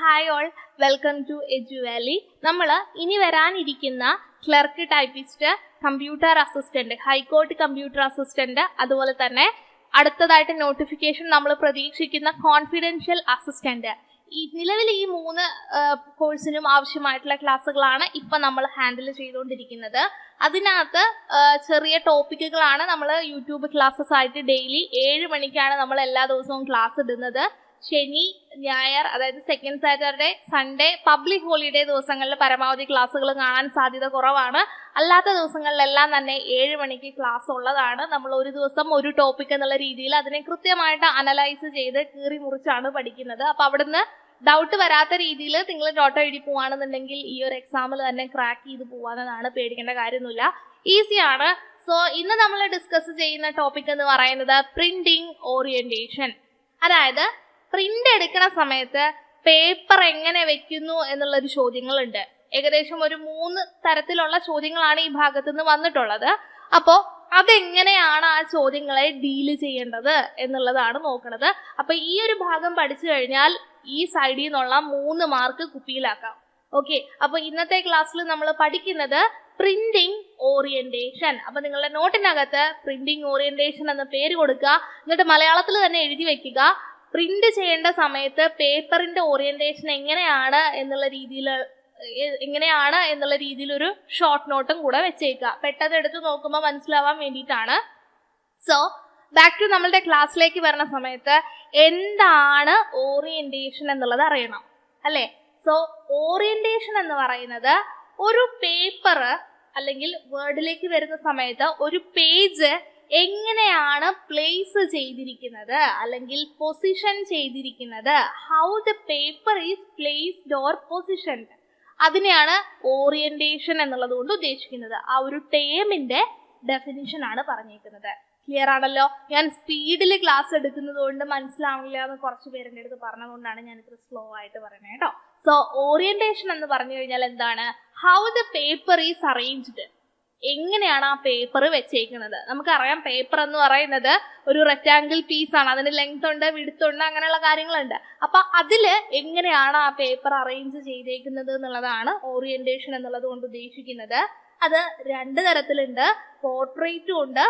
Hi all welcome to Edu Valley നമ്മൾ ഇനി വരാനിരിക്കുന്ന clerk typist computer assistant high court computer assistant അതുപോലെ തന്നെ അടുത്തതായിട്ട് നോട്ടിഫിക്കേഷൻ നമ്മൾ പ്രതീക്ഷിക്കുന്ന കോൺഫിഡൻഷ്യൽ അസിസ്റ്റന്റ് ഈ നിലവിൽ ഈ മൂന്ന് കോഴ്സിനും ആവശ്യമായിട്ടുള്ള ക്ലാസ്സുകളാണ് ഇപ്പൊ നമ്മൾ ഹാൻഡിൽ ചെയ്തുകൊണ്ടിരിക്കുന്നത് അതിനകത്ത് ചെറിയ ടോപ്പിക്കുകളാണ് നമ്മൾ യൂട്യൂബ് ക്ലാസ്സസ് ആയിട്ട് ഡെയിലി ഏഴ് മണിക്കാണ് നമ്മൾ എല്ലാ ദിവസവും ക്ലാസ് ഇടുന്നത്. ശനി ഞായർ അതായത് second Saturday Sunday public holiday ദിവസങ്ങളിൽ പരമാവധി ക്ലാസ്സുകൾ കാണാൻ സാധ്യത കുറവാണ്. അല്ലാത്ത ദിവസങ്ങളിലെല്ലാം തന്നെ ഏഴ് മണിക്ക് ക്ലാസ് ഉള്ളതാണ്. നമ്മൾ ഒരു ദിവസം ഒരു ടോപ്പിക് എന്നുള്ള രീതിയിൽ അതിനെ കൃത്യമായിട്ട് അനലൈസ് ചെയ്ത് കീറി മുറിച്ചാണ് പഠിക്കുന്നത്. അപ്പൊ അവിടുന്ന് ഡൗട്ട് വരാത്ത രീതിയിൽ നിങ്ങൾ ഡോട്ട് എഴുതി പോവാണെന്നുണ്ടെങ്കിൽ ഈ ഒരു എക്സാമിൽ തന്നെ ക്രാക്ക് ചെയ്ത് പോവാന്നതാണ് പേടിക്കേണ്ട കാര്യമൊന്നുമില്ല. ഈസിയാണ് സോ ഇന്ന് നമ്മൾ ഡിസ്കസ് ചെയ്യുന്ന ടോപ്പിക് എന്ന് പറയുന്നത് പ്രിന്റിംഗ് ഓറിയന്റേഷൻ അതായത് പ്രിന്റ് എടുക്കുന്ന സമയത്ത് പേപ്പർ എങ്ങനെ വെക്കുന്നു എന്നുള്ളൊരു ചോദ്യങ്ങളുണ്ട്. ഏകദേശം ഒരു മൂന്ന് തരത്തിലുള്ള ചോദ്യങ്ങളാണ് ഈ ഭാഗത്ത് നിന്ന് വന്നിട്ടുള്ളത്. അപ്പോൾ അതെങ്ങനെയാണ് ആ ചോദ്യങ്ങളെ ഡീൽ ചെയ്യേണ്ടത് എന്നുള്ളതാണ് നോക്കുന്നത് അപ്പൊ ഈ ഒരു ഭാഗം പഠിച്ചു കഴിഞ്ഞാൽ ഈ സൈഡിൽ നിന്നുള്ള മൂന്ന് മാർക്ക് കുപ്പിയിലാക്കാം. ഓക്കെ അപ്പൊ ഇന്നത്തെ ക്ലാസ്സിൽ നമ്മൾ പഠിക്കുന്നത് പ്രിന്റിംഗ് ഓറിയന്റേഷൻ അപ്പൊ നിങ്ങളുടെ നോട്ടിനകത്ത് പ്രിന്റിംഗ് ഓറിയന്റേഷൻ എന്ന പേര് കൊടുക്കുക. എന്നിട്ട് മലയാളത്തിൽ തന്നെ എഴുതി വെക്കുക. പ്രിന്റ് ചെയ്യേണ്ട സമയത്ത് പേപ്പറിന്റെ ഓറിയന്റേഷൻ എങ്ങനെയാണ് എന്നുള്ള രീതിയിൽ എങ്ങനെയാണ് എന്നുള്ള രീതിയിൽ ഒരു ഷോർട്ട് നോട്ടും കൂടെ വെച്ചേക്കുക പെട്ടെന്ന് എടുത്ത് നോക്കുമ്പോൾ മനസ്സിലാവാൻ വേണ്ടിയിട്ടാണ്. സോ ബാക്ക് ടു നമ്മളുടെ ക്ലാസ്സിലേക്ക് വരുന്ന സമയത്ത് എന്താണ് ഓറിയന്റേഷൻ എന്നുള്ളത് അറിയണം അല്ലേ? സോ ഓറിയന്റേഷൻ എന്ന് പറയുന്നത് ഒരു പേപ്പർ അല്ലെങ്കിൽ വേർഡിലേക്ക് വരുന്ന സമയത്ത് ഒരു പേജ് എങ്ങനെയാണ് പ്ലേസ് ചെയ്തിരിക്കുന്നത്? അല്ലെങ്കിൽ പൊസിഷൻ ചെയ്തിരിക്കുന്നത്? How the paper is placed or positioned അതിനെയാണ് ഓറിയന്റേഷൻ എന്നുള്ളത് കൊണ്ട് ഉദ്ദേശിക്കുന്നത്. ആ ഒരു ടേമിന്റെ ഡെഫിനിഷൻ ആണ് പറഞ്ഞേക്കുന്നത്. ക്ലിയർ ആണല്ലോ? ഞാൻ സ്പീഡിൽ ക്ലാസ് എടുക്കുന്നത് കൊണ്ട് മനസ്സിലാവില്ല എന്ന് കുറച്ച് പേരുടെ അടുത്ത് പറഞ്ഞതുകൊണ്ടാണ് ഞാൻ ഇത്ര സ്ലോ ആയിട്ട് പറയുന്നത് കേട്ടോ. സോ ഓറിയന്റേഷൻ എന്ന് പറഞ്ഞു കഴിഞ്ഞാൽ എന്താണ്? How the paper is arranged എങ്ങനെയാണ് ആ പേപ്പർ വെച്ചേക്കുന്നത്? നമുക്കറിയാം പേപ്പർ എന്ന് പറയുന്നത് ഒരു റെക്റ്റാങ്കിൾ ആണ്. അതിന് ലെങ്ത് ഉണ്ട് വിടുത്ത് ഉണ്ട് അങ്ങനെയുള്ള കാര്യങ്ങളുണ്ട്. അപ്പൊ അതിൽ എങ്ങനെയാണ് ആ പേപ്പർ അറേഞ്ച് ചെയ്തേക്കുന്നത് എന്നുള്ളതാണ് ഓറിയന്റേഷൻ എന്നുള്ളത് കൊണ്ട് ഉദ്ദേശിക്കുന്നത്. അത് രണ്ട് തരത്തിലുണ്ട്. പോർട്രേറ്റും ഉണ്ട്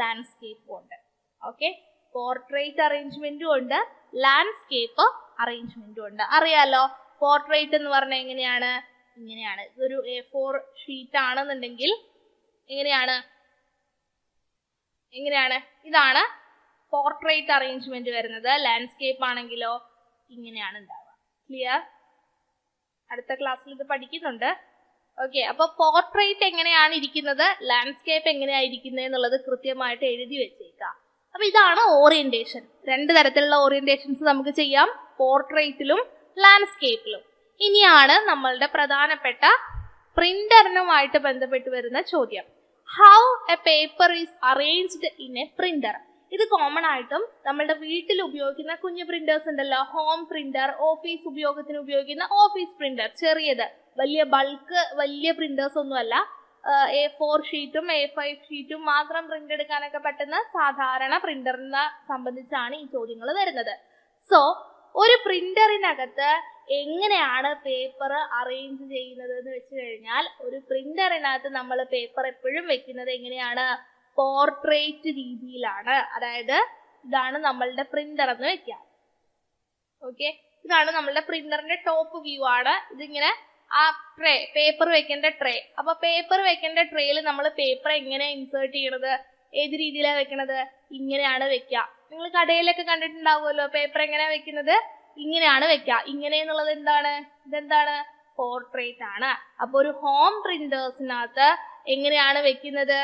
ലാൻഡ്സ്കേപ്പും ഉണ്ട്. ഓക്കെ പോർട്രേറ്റ് അറേഞ്ച്മെന്റും ഉണ്ട് ലാൻഡ്സ്കേപ്പ് അറേഞ്ച്മെന്റും ഉണ്ട്. അറിയാലോ പോർട്രേറ്റ് എന്ന് പറഞ്ഞാൽ എങ്ങനെയാണ്? ഇങ്ങനെയാണ്. ഇതൊരു എ ഫോർ ഷീറ്റ് ആണെന്നുണ്ടെങ്കിൽ എങ്ങനെയാണ്? എങ്ങനെയാണ്? ഇതാണ് പോർട്രേറ്റ് അറേഞ്ച്മെന്റ് വരുന്നത്. ലാൻഡ്സ്കേപ്പ് ആണെങ്കിലോ ഇങ്ങനെയാണ് ഉണ്ടാവുക. ക്ലിയർ അടുത്ത ക്ലാസ്സിൽ ഇത് പഠിക്കുന്നുണ്ട്. ഓക്കെ അപ്പൊ പോർട്രേറ്റ് എങ്ങനെയാണ് ഇരിക്കുന്നത്? ലാൻഡ്സ്കേപ്പ് എങ്ങനെയായിരിക്കുന്നത് എന്നുള്ളത് കൃത്യമായിട്ട് എഴുതി വെച്ചേക്കാം. അപ്പൊ ഇതാണ് ഓറിയന്റേഷൻ രണ്ട് തരത്തിലുള്ള ഓറിയന്റേഷൻസ് നമുക്ക് ചെയ്യാം. പോർട്രേറ്റിലും ലാൻഡ്സ്കേപ്പിലും ഇനിയാണ് നമ്മളുടെ പ്രധാനപ്പെട്ട പ്രിന്ററിനുമായിട്ട് ബന്ധപ്പെട്ട് വരുന്ന ചോദ്യം. How a paper is arranged in a printer ഇത് കോമൺ ആയിട്ടും നമ്മളുടെ വീട്ടിൽ ഉപയോഗിക്കുന്ന കുഞ്ഞു പ്രിന്റേഴ്സ് ഉണ്ടല്ലോ. ഹോം പ്രിന്റർ ഓഫീസ് ഉപയോഗത്തിന് ഉപയോഗിക്കുന്ന ഓഫീസ് പ്രിന്റർ ചെറിയത്. വലിയ ബൾക്ക് വലിയ പ്രിന്റേഴ്സ് ഒന്നുമല്ല. എ ഫോർ ഷീറ്റും എ ഫൈവ് ഷീറ്റും മാത്രം പ്രിന്റ് എടുക്കാനൊക്കെ പറ്റുന്ന സാധാരണ പ്രിന്ററിനെ സംബന്ധിച്ചാണ് ഈ ചോദ്യങ്ങൾ വരുന്നത്. സോ ഒരു പ്രിന്ററിനകത്ത് എങ്ങനെയാണ് പേപ്പർ അറേഞ്ച് ചെയ്യുന്നത് എന്ന് വെച്ച് കഴിഞ്ഞാൽ ഒരു പ്രിന്ററിനകത്ത് നമ്മൾ പേപ്പർ എപ്പോഴും വെക്കുന്നത് എങ്ങനെയാണ്? പോർട്രേറ്റ് രീതിയിലാണ്. അതായത് ഇതാണ് നമ്മളുടെ പ്രിന്റർ എന്ന് വെക്കാം. ഓക്കെ ഇതാണ് നമ്മളുടെ പ്രിന്ററിന്റെ ടോപ്പ് വ്യൂ ആണ്. ഇതിങ്ങനെ ആ ട്രേ പേപ്പർ വെക്കേണ്ട ട്രേ അപ്പൊ പേപ്പർ വെക്കേണ്ട ട്രേയിൽ നമ്മൾ പേപ്പർ എങ്ങനെ ഇൻസേർട്ട് ചെയ്യണത്? ഏത് രീതിയിലാണ് വെക്കണത്? ഇങ്ങനെയാണ് വെക്കുക നിങ്ങൾ കടയിലൊക്കെ കണ്ടിട്ടുണ്ടാവുമല്ലോ പേപ്പർ എങ്ങനെ വെക്കുന്നത്? ഇങ്ങനെയാണ് വെക്കുക ഇങ്ങനെ എന്നുള്ളത് എന്താണ്? ഇതെന്താണ്? പോർട്രേറ്റ് ആണ്. അപ്പൊ ഒരു ഹോം പ്രിന്റേഴ്സിനകത്ത് എങ്ങനെയാണ് വെക്കുന്നത്?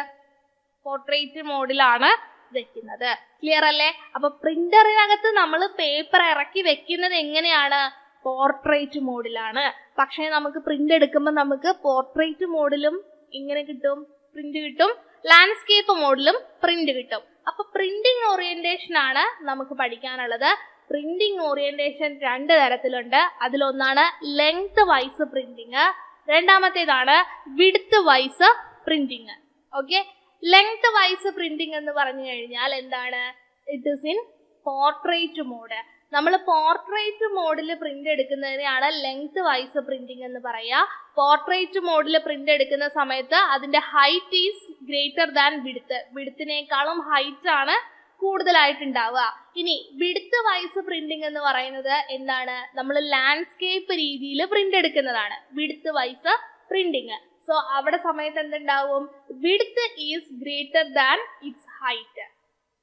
പോർട്രേറ്റ് മോഡിലാണ് വെക്കുന്നത്. ക്ലിയർ അല്ലേ? അപ്പൊ പ്രിന്ററിനകത്ത് നമ്മൾ പേപ്പർ ഇറക്കി വെക്കുന്നത് എങ്ങനെയാണ്? പോർട്രേറ്റ് മോഡിലാണ് പക്ഷേ നമുക്ക് പ്രിന്റ് എടുക്കുമ്പോൾ നമുക്ക് പോർട്രേറ്റ് മോഡിലും ഇങ്ങനെ കിട്ടും പ്രിന്റ് കിട്ടും. ലാൻഡ്സ്കേപ്പ് മോഡിലും പ്രിന്റ് കിട്ടും. അപ്പൊ പ്രിന്റിംഗ് ഓറിയന്റേഷൻ ആണ് നമുക്ക് പഠിക്കാനുള്ളത്. പ്രിന്റിംഗ് ഓറിയന്റേഷൻ രണ്ട് തരത്തിലുണ്ട്. അതിലൊന്നാണ് length vice printing രണ്ടാമത്തേതാണ് width wise printing okay length wise printing എന്ന് പറഞ്ഞു കഴിഞ്ഞാൽ എന്താണ്? It is in portrait mode നമ്മൾ പോർട്രേറ്റ് മോഡിൽ പ്രിന്റ് എടുക്കുന്നതിനെയാണ് ലെങ്ത് വൈസ് പ്രിന്റിംഗ് എന്ന് പറയുക പോർട്രേറ്റ് മോഡിൽ പ്രിന്റ് എടുക്കുന്ന സമയത്ത് അതിന്റെ ഹൈറ്റ് ഈസ് ഗ്രേറ്റർ ദാൻ വിടുത്ത് വിടുത്തിനേക്കാളും ഹൈറ്റ് ആണ് കൂടുതലായിട്ട് ഉണ്ടാവുക ഇനി വിടുത്ത വൈസ് പ്രിന്റിംഗ് എന്ന് പറയുന്നത് എന്താണ്? നമ്മൾ ലാൻഡ്സ്കേപ്പ് രീതിയിൽ പ്രിന്റ് എടുക്കുന്നതാണ്. വിടുത്ത് വൈസ് പ്രിന്റിങ് സോ അവിടെ സമയത്ത് എന്തുണ്ടാവും? Width is greater than its height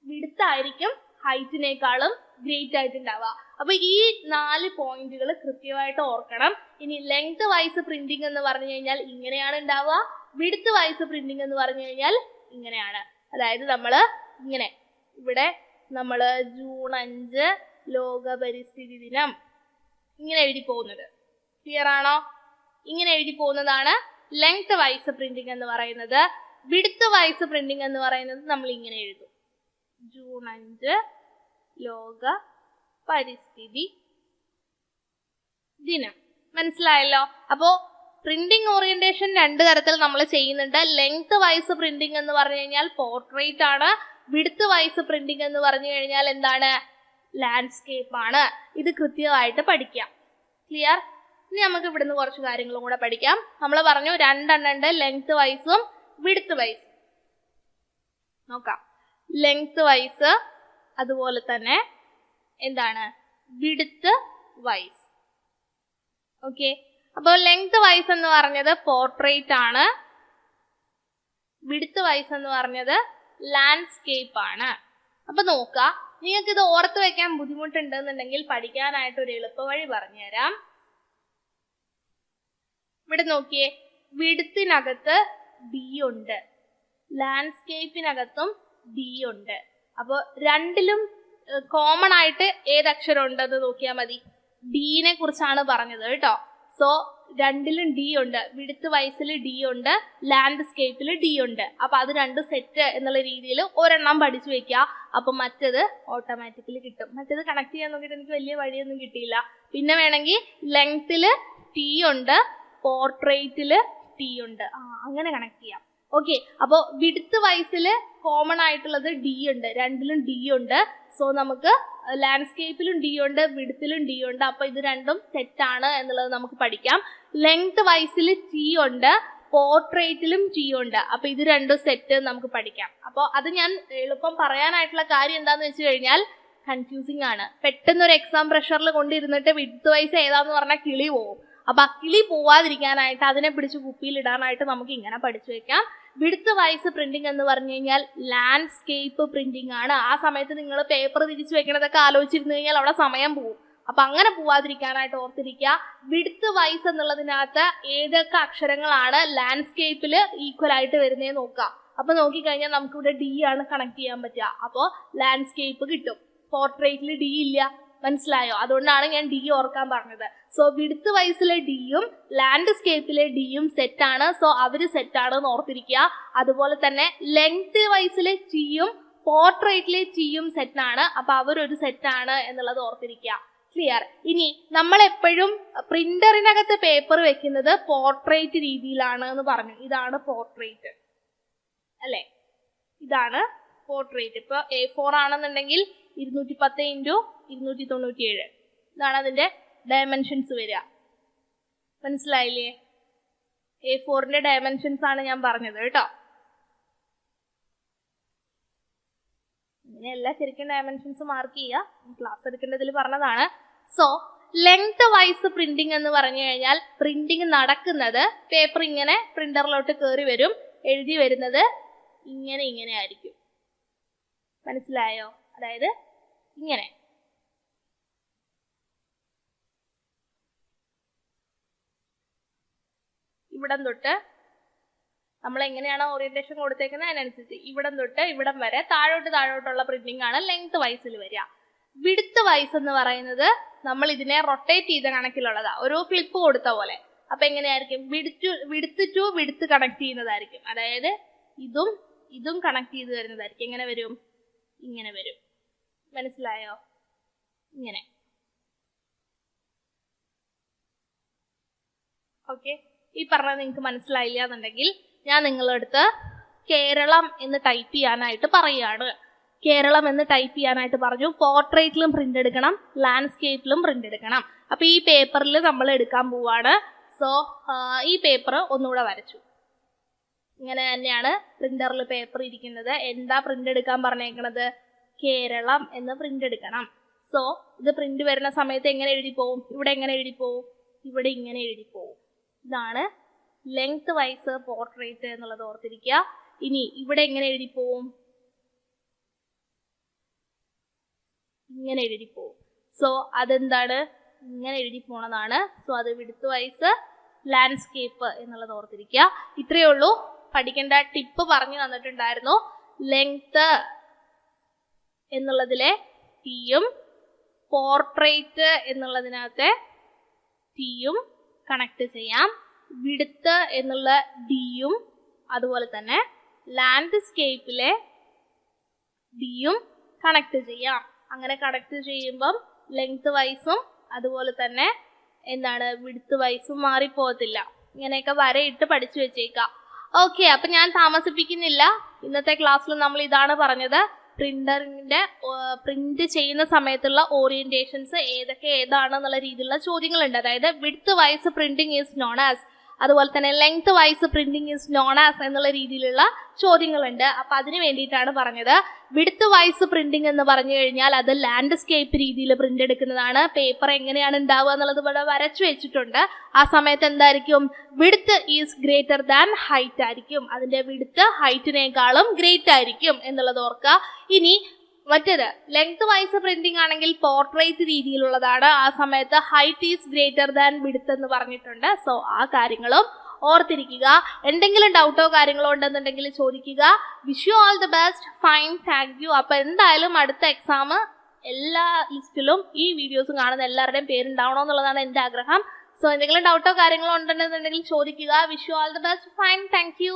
വിടുത്തായിരിക്കും ഹൈറ്റിനേക്കാളും ഗ്രേറ്റ് ആയിട്ടുണ്ടാവുക. അപ്പൊ ഈ നാല് പോയിന്റുകൾ കൃത്യമായിട്ട് ഓർക്കണം. ഇനി ലെങ്ത് വൈസ് പ്രിന്റിംഗ് എന്ന് പറഞ്ഞു കഴിഞ്ഞാൽ ഇങ്ങനെയാണ് ഉണ്ടാവുക. വിടുത്ത് വൈസ് പ്രിന്റിംഗ് എന്ന് പറഞ്ഞു കഴിഞ്ഞാൽ ഇങ്ങനെയാണ്. അതായത് നമ്മൾ ഇങ്ങനെ ഇവിടെ നമ്മൾ ജൂൺ അഞ്ച് ലോക പരിസ്ഥിതി ദിനം. ഇങ്ങനെ എഴുതി പോകുന്നത്. ക്ലിയർ ആണോ? ഇങ്ങനെ എഴുതി പോകുന്നതാണ് ലെങ്ത് വൈസ് പ്രിന്റിംഗ് എന്ന് പറയുന്നത്. വിടുത്ത് വൈസ് പ്രിന്റിംഗ് എന്ന് പറയുന്നത് നമ്മൾ ഇങ്ങനെ എഴുതും. ജൂൺ അഞ്ച് ലോക പരിസ്ഥിതി ദിനം. മനസ്സിലായല്ലോ? അപ്പോ പ്രിന്റിംഗ് ഓറിയന്റേഷൻ രണ്ട് തരത്തിൽ നമ്മൾ ചെയ്യുന്നുണ്ട്. ലെങ്ത് വൈസ് പ്രിന്റിംഗ് എന്ന് പറഞ്ഞു കഴിഞ്ഞാൽ പോർട്രേറ്റ് ആണ്. വിടുത്ത് വൈസ് പ്രിന്റിംഗ് എന്ന് പറഞ്ഞു കഴിഞ്ഞാൽ എന്താണ്? ലാൻഡ്സ്കേപ്പ് ആണ്. ഇത് കൃത്യമായിട്ട് പഠിക്കാം. ക്ലിയർ ഇനി നമുക്ക് ഇവിടുന്ന് കുറച്ച് കാര്യങ്ങളും കൂടെ പഠിക്കാം. നമ്മൾ പറഞ്ഞു രണ്ടെണ്ണം ഉണ്ട്. ലെങ്ത് വൈസും വിടുത്ത് വൈസും നോക്കാം. ലെങ്ത് വൈസ് അതുപോലെ തന്നെ എന്താണ്? വിടുത്ത് വൈസ് ഓക്കെ അപ്പോൾ ലെങ്ത് വൈസ് എന്ന് പറഞ്ഞത് പോർട്രേറ്റ് ആണ്. വിടുത്ത് വൈസ് എന്ന് പറഞ്ഞത് ലാൻഡ്സ്കേപ്പ് ആണ്. അപ്പൊ നോക്ക നിങ്ങൾക്ക് ഇത് ഓർത്ത് വെക്കാൻ ബുദ്ധിമുട്ടുണ്ടെന്നുണ്ടെങ്കിൽ പഠിക്കാനായിട്ട് ഒരു എളുപ്പവഴി പറഞ്ഞുതരാം. ഇവിടെ നോക്കിയേ വിടുത്തിനകത്ത് ഡി ഉണ്ട്. ലാൻഡ്സ്കേപ്പിനകത്തും ഡി ഉണ്ട്. അപ്പോൾ രണ്ടിലും കോമൺ ആയിട്ട് ഏത് അക്ഷരം ഉണ്ടെന്ന് നോക്കിയാൽ മതി. ഡീനെ കുറിച്ചാണ് പറഞ്ഞത് കേട്ടോ. സോ രണ്ടിലും ഡി ഉണ്ട്. വിടുത്ത് വയസ്സിൽ ഡി ഉണ്ട് ലാൻഡ്സ്കേപ്പിൽ ഡി ഉണ്ട്. അപ്പൊ അത് രണ്ട് സെറ്റ് എന്നുള്ള രീതിയിൽ ഒരെണ്ണം പഠിച്ചു വെക്കുക അപ്പൊ മറ്റത് ഓട്ടോമാറ്റിക്കലി കിട്ടും. മറ്റേത് കണക്ട് ചെയ്യാൻ നോക്കിയിട്ട് എനിക്ക് വലിയ വഴിയൊന്നും കിട്ടിയില്ല. പിന്നെ വേണമെങ്കിൽ ലെങ്ത്തിൽ ടി ഉണ്ട് പോർട്രേറ്റിൽ ടി ഉണ്ട്. അങ്ങനെ കണക്ട് ചെയ്യാം. ഓക്കെ അപ്പോ വിടുത്ത് വൈസിൽ കോമൺ ആയിട്ടുള്ളത് ഡി ഉണ്ട്. രണ്ടിലും ഡി ഉണ്ട്. സോ നമുക്ക് ലാൻഡ്സ്കേപ്പിലും ഡി ഉണ്ട് വിടുത്തിലും ഡി ഉണ്ട്. അപ്പൊ ഇത് രണ്ടും സെറ്റ് ആണ് എന്നുള്ളത് നമുക്ക് പഠിക്കാം. ലെങ്ത് വൈസിൽ ടി ഉണ്ട് പോർട്രേറ്റിലും ടി ഉണ്ട്. അപ്പൊ ഇത് രണ്ടും സെറ്റ് നമുക്ക് പഠിക്കാം. അപ്പോൾ അത് ഞാൻ എളുപ്പം പറയാനായിട്ടുള്ള കാര്യം എന്താന്ന് വെച്ച് കഴിഞ്ഞാൽ കൺഫ്യൂസിങ് ആണ്. പെട്ടെന്ന് ഒരു എക്സാം പ്രഷറിൽ കൊണ്ടിരുന്നിട്ട് വിടുത്ത് വൈസ് ഏതാന്ന് പറഞ്ഞാൽ കിളി പോവും. അപ്പൊ ആ കിളി പോവാതിരിക്കാനായിട്ട് അതിനെ പിടിച്ച് കുപ്പിയിൽ ഇടാനായിട്ട് നമുക്ക് ഇങ്ങനെ പഠിച്ചു വെക്കാം. വിടുത്ത് വയസ്സ് പ്രിന്റിംഗ് എന്ന് പറഞ്ഞു കഴിഞ്ഞാൽ ലാൻഡ്സ്കേപ്പ് പ്രിന്റിംഗ് ആണ്. ആ സമയത്ത് നിങ്ങൾ പേപ്പർ തിരിച്ചു വെക്കണതൊക്കെ ആലോചിച്ചിരുന്നു കഴിഞ്ഞാൽ അവിടെ സമയം പോകും അപ്പൊ അങ്ങനെ പോവാതിരിക്കാനായിട്ട് ഓർത്തിരിക്കുക. വിടുത്ത് വയസ്സ് എന്നുള്ളതിനകത്ത് ഏതൊക്കെ അക്ഷരങ്ങളാണ് ലാൻഡ്സ്കേപ്പിൽ ഈക്വൽ ആയിട്ട് വരുന്നേ നോക്കുക. അപ്പൊ നോക്കിക്കഴിഞ്ഞാൽ നമുക്ക് ഇവിടെ ഡി ആണ് കണക്ട് ചെയ്യാൻ പറ്റുക. അപ്പോൾ ലാൻഡ്സ്കേപ്പ് കിട്ടും. പോർട്രേറ്റിൽ ഡി ഇല്ല. മനസ്സിലായോ? അതുകൊണ്ടാണ് ഞാൻ ഡി ഓർക്കാൻ പറഞ്ഞത്. സോ വിടുത്ത് വയസ്സിലെ ഡിയും ലാൻഡ്സ്കേപ്പിലെ ഡിയും സെറ്റാണ് സോ അവർ സെറ്റാണ് എന്ന് ഓർത്തിരിക്കുക. അതുപോലെ തന്നെ ലെങ്ത് വയസ്സിലെ ടിയും പോർട്രേറ്റിലെ ടിയും സെറ്റാണ് അപ്പൊ അവരൊരു സെറ്റാണ് എന്നുള്ളത് ഓർത്തിരിക്കുക. ക്ലിയർ ഇനി നമ്മൾ എപ്പോഴും പ്രിന്ററിനകത്ത് പേപ്പർ വെക്കുന്നത് പോർട്രേറ്റ് രീതിയിലാണ് എന്ന് പറഞ്ഞു. ഇതാണ് പോർട്രേറ്റ് അല്ലേ? ഇതാണ് പോർട്രേറ്റ് ഇപ്പൊ എ ഫോർ ആണെന്നുണ്ടെങ്കിൽ ഇരുന്നൂറ്റി പത്ത് ഇന്റു ഇരുന്നൂറ്റി തൊണ്ണൂറ്റി ഏഴ് ഇതാണ് അതിന്റെ ഡയമെൻഷൻസ് വരിക. മനസ്സിലായില്ലേ? എ ഫോറിന്റെ ഡയമെൻഷൻസ് ആണ് ഞാൻ പറഞ്ഞത് കേട്ടോ. ഇങ്ങനെയല്ല ശരിക്കും ഡയമെൻഷൻസ് മാർക്ക് ചെയ്യുക. ക്ലാസ് എടുക്കേണ്ടതിൽ പറഞ്ഞതാണ്. സോ ലെങ്ത് വൈസ് പ്രിന്റിംഗ് എന്ന് പറഞ്ഞു കഴിഞ്ഞാൽ പ്രിന്റിംഗ് നടക്കുന്നത് പേപ്പർ ഇങ്ങനെ പ്രിന്ററിലോട്ട് കയറി വരും എഴുതി വരുന്നത് ഇങ്ങനെ ഇങ്ങനെ ആയിരിക്കും. മനസ്സിലായോ? അതായത് ഇങ്ങനെ. ഇവിടം തൊട്ട് നമ്മൾ എങ്ങനെയാണ് ഓറിയന്റേഷൻ കൊടുത്തേക്കുന്നത്? അതിനനുസരിച്ച് ഇവിടം തൊട്ട് ഇവിടം വരെ താഴോട്ട് താഴോട്ടുള്ള പ്രിന്റിംഗ് ആണ് ലെങ്ത് വൈസിൽ വരിക. വിടുത്ത് വൈസ് എന്ന് പറയുന്നത് നമ്മൾ ഇതിനെ റൊട്ടേറ്റ് ചെയ്ത കണക്കിലുള്ളതാ. ഒരു ക്ലിപ്പ് കൊടുത്ത പോലെ. അപ്പൊ എങ്ങനെയായിരിക്കും? വിടുത്തു വിടുത്ത് ടു വിടുത്ത് കണക്ട് ചെയ്യുന്നതായിരിക്കും. അതായത് ഇതും ഇതും കണക്ട് ചെയ്ത് വരുന്നതായിരിക്കും. എങ്ങനെ വരും? ഇങ്ങനെ വരും. മനസ്സിലായോ? ഇങ്ങനെ. ഓക്കെ ഈ പറഞ്ഞത് നിങ്ങൾക്ക് മനസ്സിലായില്ല എന്നുണ്ടെങ്കിൽ ഞാൻ നിങ്ങളടുത്ത് കേരളം എന്ന് ടൈപ്പ് ചെയ്യാനായിട്ട് പറയുകയാണ്. കേരളം എന്ന് ടൈപ്പ് ചെയ്യാനായിട്ട് പറഞ്ഞു. പോർട്രേറ്റിലും പ്രിന്റ് എടുക്കണം. ലാൻഡ്സ്കേപ്പിലും പ്രിന്റ് എടുക്കണം. അപ്പൊ ഈ പേപ്പറിൽ നമ്മൾ എടുക്കാൻ പോവാണ്. സോ ഈ പേപ്പർ ഒന്നുകൂടെ വരച്ചു. ഇങ്ങനെ തന്നെയാണ് പ്രിന്ററിൽ പേപ്പർ ഇരിക്കുന്നത്. എന്താ പ്രിന്റ് എടുക്കാൻ പറഞ്ഞേക്കണത്? കേരളം എന്ന് പ്രിന്റ് എടുക്കണം. സോ ഇത് പ്രിന്റ് വരുന്ന സമയത്ത് എങ്ങനെ എഴുതി പോവും? ഇവിടെ എങ്ങനെ എഴുതി പോവും? ഇവിടെ ഇങ്ങനെ എഴുതി പോവും. ഇതാണ് ലെങ്ത് വൈസ് പോർട്രേറ്റ് എന്നുള്ളത് ഓർത്തിരിക്കുക. ഇനി ഇവിടെ എങ്ങനെ എഴുതി പോവും? ഇങ്ങനെ എഴുതി പോവും. സോ അതെന്താണ്? ഇങ്ങനെ എഴുതി പോണതാണ്. സോ അത് വിടുത്ത് വൈസ് ലാൻഡ്സ്കേപ്പ് എന്നുള്ളത് ഓർത്തിരിക്കുക. ഇത്രയേ ഉള്ളൂ. പഠിക്കേണ്ട ടിപ്പ് പറഞ്ഞു തന്നിട്ടുണ്ടായിരുന്നു. ലെങ്ത് എന്നുള്ളതിലെ ടിയും പോർട്രേറ്റ് എന്നുള്ളതിനകത്തെ ടിയും കണക്ട് ചെയ്യാം. വിടുത്ത് എന്നുള്ള ഡിയും അതുപോലെ തന്നെ ലാൻഡ്സ്കേപ്പിലെ ഡിയും കണക്ട് ചെയ്യാം. അങ്ങനെ കണക്ട് ചെയ്യുമ്പം ലെങ്ത് വൈസും അതുപോലെ തന്നെ എന്താണ് വിടുത്ത് വൈസും മാറിപ്പോകത്തില്ല. ഇങ്ങനെയൊക്കെ വരയിട്ട് പഠിച്ചു വെച്ചേക്കാം. ഓക്കെ അപ്പൊ ഞാൻ താമസിപ്പിക്കുന്നില്ല. ഇന്നത്തെ ക്ലാസ്സിൽ നമ്മൾ ഇതാണ് പറഞ്ഞത്. പ്രിന്ററിന്റെ പ്രിന്റ് ചെയ്യുന്ന സമയത്തുള്ള ഓറിയന്റേഷൻസ് ഏതൊക്കെ ഏതാണെന്നുള്ള രീതിയിലുള്ള ചോദ്യങ്ങളുണ്ട്. അതായത് width wise printing is known as അതുപോലെ തന്നെ length wise printing is known as എന്നുള്ള രീതിയിലുള്ള ചോദ്യങ്ങളുണ്ട്. അപ്പൊ അതിന് വേണ്ടിയിട്ടാണ് പറഞ്ഞത്. വിടുത്ത് വൈസ് പ്രിന്റിംഗ് എന്ന് പറഞ്ഞു കഴിഞ്ഞാൽ അത് ലാൻഡ്സ്കേപ്പ് രീതിയിൽ പ്രിന്റ് എടുക്കുന്നതാണ്. പേപ്പർ എങ്ങനെയാണ് ഉണ്ടാവുക എന്നുള്ളത് ഇവിടെ വരച്ചു വെച്ചിട്ടുണ്ട്. ആ സമയത്ത് എന്തായിരിക്കും? വിടുത്ത് ഈസ് ഗ്രേറ്റർ ദാൻ ഹൈറ്റ് ആയിരിക്കും. അതിന്റെ വിടുത്ത് ഹൈറ്റിനേക്കാളും ഗ്രേറ്റ് ആയിരിക്കും എന്നുള്ളത് ഓർക്കുക. ഇനി മറ്റേത് ലെങ്ത് വൈസ് പ്രിന്റിംഗ് ആണെങ്കിൽ പോർട്രേറ്റ് രീതിയിലുള്ളതാണ്. ആ സമയത്ത് ഹൈറ്റ് ഈസ് ഗ്രേറ്റർ ദാൻ വിടുത്ത് എന്ന് പറഞ്ഞിട്ടുണ്ട്. സോ ആ കാര്യങ്ങളും ഓർത്തിരിക്കുക. എന്തെങ്കിലും ഡൗട്ടോ കാര്യങ്ങളോ ഉണ്ടെന്നുണ്ടെങ്കിൽ ചോദിക്കുക. Wish you all the best fine thank you അപ്പൊ എന്തായാലും അടുത്ത എക്സാം എല്ലാ ലിസ്റ്റിലും ഈ വീഡിയോസ് കാണുന്ന എല്ലാവരുടെയും പേരുണ്ടാവണം എന്നുള്ളതാണ് എന്റെ ആഗ്രഹം. സോ എന്തെങ്കിലും ഡൗട്ടോ കാര്യങ്ങളോ ഉണ്ടെന്നുണ്ടെങ്കിൽ ചോദിക്കുക. Wish you all the best fine thank you